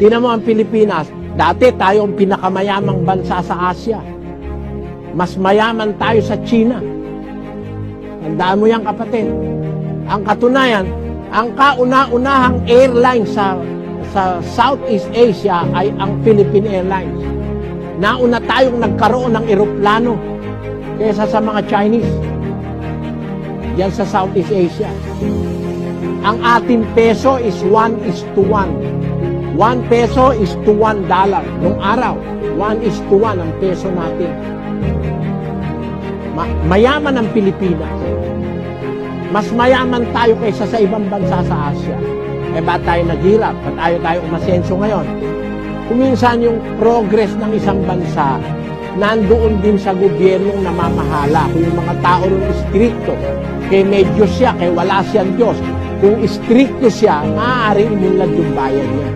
Tinan mo ang Pilipinas, dati tayo ang pinakamayamang bansa sa Asia. Mas mayaman tayo sa China. Tandaan mo yan kapatid. Ang katunayan, ang kauna-unahang airline sa sa Southeast Asia ay ang Philippine Airlines. Nauna tayong nagkaroon ng eroplano kaysa sa mga Chinese. Diyan sa Southeast Asia. Ang ating peso is 1 is to 1. 1 peso is to 1 dollar. Nung araw, 1 is to 1 ang peso natin. Ma- mayaman ang Pilipinas. Mas mayaman tayo kaysa sa ibang bansa sa Asia. Eh ba't tayo naghirap? Ba't tayo tayo umasenso ngayon? Kuminsan yung progress ng isang bansa, nandoon din sa gobyernong namamahala. Kung yung mga tao rin istrikto, kay may Diyos siya, kay wala siyang Diyos. Kung istrikto siya, maaaring imunlad yung bayan niya.